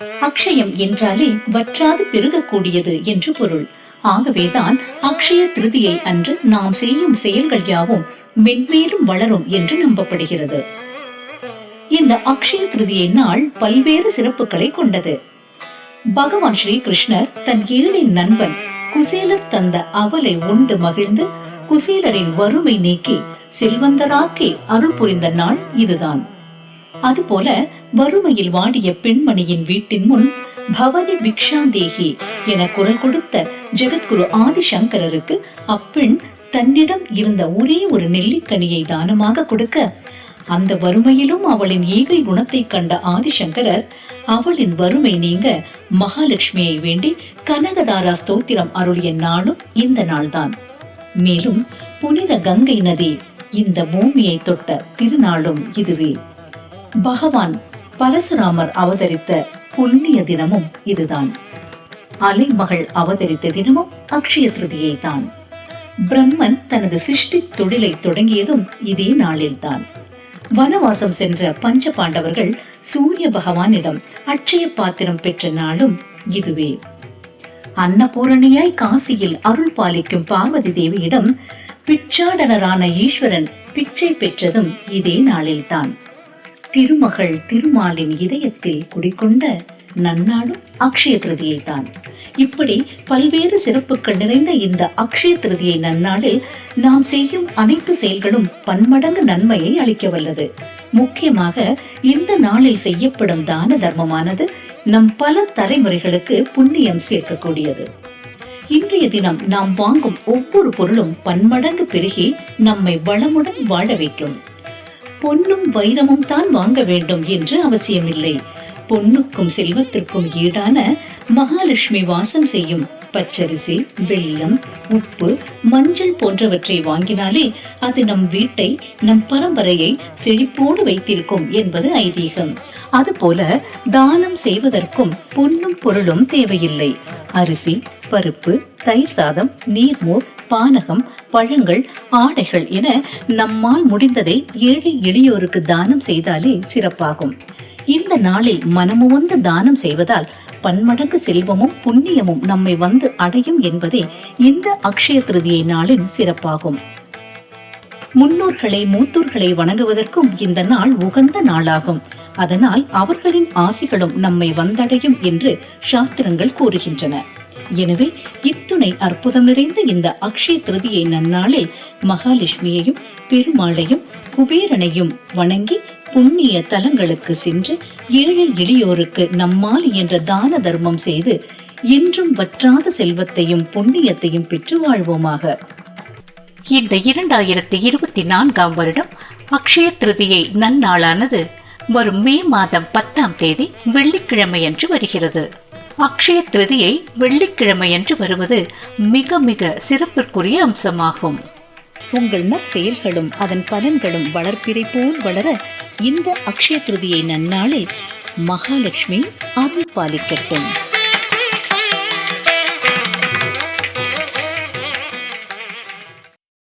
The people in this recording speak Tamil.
அக்ஷயம் என்றாலே வற்றாது பெருகக்கூடியது என்று பொருள். ஆகவேதான் அக்ஷய திருதியை அன்று நாம் செய்யும் செயல்கள் யாவும் மென்மேலும் வளரும் என்று நம்பப்படுகிறது. இந்த அக்ஷய திருதியை நாள் பல்வேறு சிறப்புகளை கொண்டது. பகவான் ஸ்ரீ கிருஷ்ணர் தன் ஏழின் நண்பன் குசேலர் தந்த அவலை உண்டு மகிழ்ந்து குசேலரின் வறுமை நீக்கி செல்வந்தராக்கி அருள் புரிந்த நாள் இதுதான். அதுபோல வறுமையில் வாடிய பெண்மணியின் வீட்டின் முன் பவதி பிக்ஷாந்தேகி என குரல் கொடுத்த ஜெகத்குரு ஆதிசங்கரருக்கு அப்பெண் தன்னிடம் இருந்த ஒரே ஒரு நெல்லிக்கனியை தானமாக கொடுக்க அந்த வறுமையிலும் அவளின் ஈகை குணத்தை கண்ட ஆதிசங்கரர் அவளின் வறுமை நீங்க மகாலட்சுமியை வேண்டி கனகதாரா ஸ்தோத்திரம் அருளிய நாளும் இந்த நாள்தான். மேலும் புனித கங்கை நதி இந்த பூமியை தொட்ட திருநாளும் இதுவே. பகவான் பரசுராமர் அவதரித்த புண்ணிய தினமும் இதுதான். அலைமகள் அவதரித்த தினமும் அக்ஷய திருதியை தான். பிரம்மன் தனது சிருஷ்டி தொழிலை தொடங்கியதும் இதே நாளில்தான். வனவாசம் சென்ற பஞ்ச பாண்டவர்கள் சூரிய பகவானிடம் அட்சய பாத்திரம் பெற்ற நாளும் இதுவே. அன்னபூரணியாய் காசியில் அருள் பாலிக்கும் பார்வதி தேவியிடம் பிச்சாடனரான ஈஸ்வரன் பிச்சை பெற்றதும் இதே நாளில்தான். திருமகள் திருமாலின் இதயத்தில் குடிக்கொண்ட நன்னாடும் அக்ஷய திருதியை தான் இப்படி பல்வேறு சிறப்புகள் நிறைந்த இந்த அக்ஷய திருதியை நன்னாளில் நாம் செய்யும் அனைத்து செயல்களும் பன்மடங்கு நன்மையை அளிக்க வல்லது. முக்கியமாக இந்த நாளில் செய்யப்படும் தான தர்மமானது நம் பல தலைமுறைகளுக்கு புண்ணியம் சேர்க்கக்கூடியது. இன்றைய தினம் நாம் வாங்கும் ஒவ்வொரு பொருளும் பன்மடங்கு பெருகி நம்மை வளமுடன் வாழ வைக்கும். பொன்னும் வைரமும் தான் வாங்க வேண்டும் என்று அவசியமில்லை. பொன்னுக்கும் செல்வத்திற்கும் ஈடான மகாலட்சுமி வாசம் செய்யும் பச்சரிசி வெள்ளம் உப்பு மஞ்சள் போன்றவற்றை வாங்கினாலே அது நம் வீட்டை நம் பரம்பரையை செழிப்போடு வைத்திருக்கும் என்பது ஐதீகம். அதுபோல தானம் செய்வதற்கும் பொன்னும் பொருளும் தேவையில்லை. அரிசி பருப்பு தயிர் சாதம் நீர்மோர் பானகம் பழங்கள் ஆடைகள் என நம்மால் முடிந்ததை ஏழை எளியோருக்கு தானம் செய்தாலே சிறப்பாகும். இந்த நாளில் மனமுவந்து தானம் செய்வதால் பன்மடங்கு செல்வமும் புண்ணியமும் நம்மை வந்து அடையும் என்பதே இந்த அக்ஷய திருதியை நாளின் சிறப்பாகும். முன்னோர்களை மூத்தோர்களை வணங்குவதற்கும் இந்த நாள் உகந்த நாளாகும். அதனால் அவர்களின் ஆசிகளும் நம்மை வந்தடையும் என்று சாஸ்திரங்கள் கூறுகின்றன. எனவே இத்துணை அற்புதம் நிறைந்த இந்த அக்ஷய திருதியை நன்னாளில் மகாலட்சுமியையும் பெருமாளையும் குபேரனையும் வணங்கி புண்ணிய தலங்களுக்கு சென்று ஏழை எளியோருக்கு நம்மால் என்ற தான தர்மம் செய்து என்றும் வற்றாத செல்வத்தையும் புண்ணியத்தையும் பெற்று வாழ்வோமாக. இந்த இரண்டாயிரத்தி இருபத்தி நான்காம் வருடம் அக்ஷய திருதியை நன்னாளானது. வரும் மே மாதம் பத்தாம் தேதி வெள்ளிக்கிழமையன்று வருகிறது. அக்ஷய திருதியை வெள்ளிக்கிழமையன்று வருவது மிக மிக சிறப்பிற்குரிய அம்சமாகும். உங்கள் நற்செயல்களும் அதன் பலன்களும் வளர்ப்பிறை போல் வளர இந்த அக்ஷய திருதியை நன்னாளில் மகாலட்சுமி அருள் பாலிக்கட்டும்.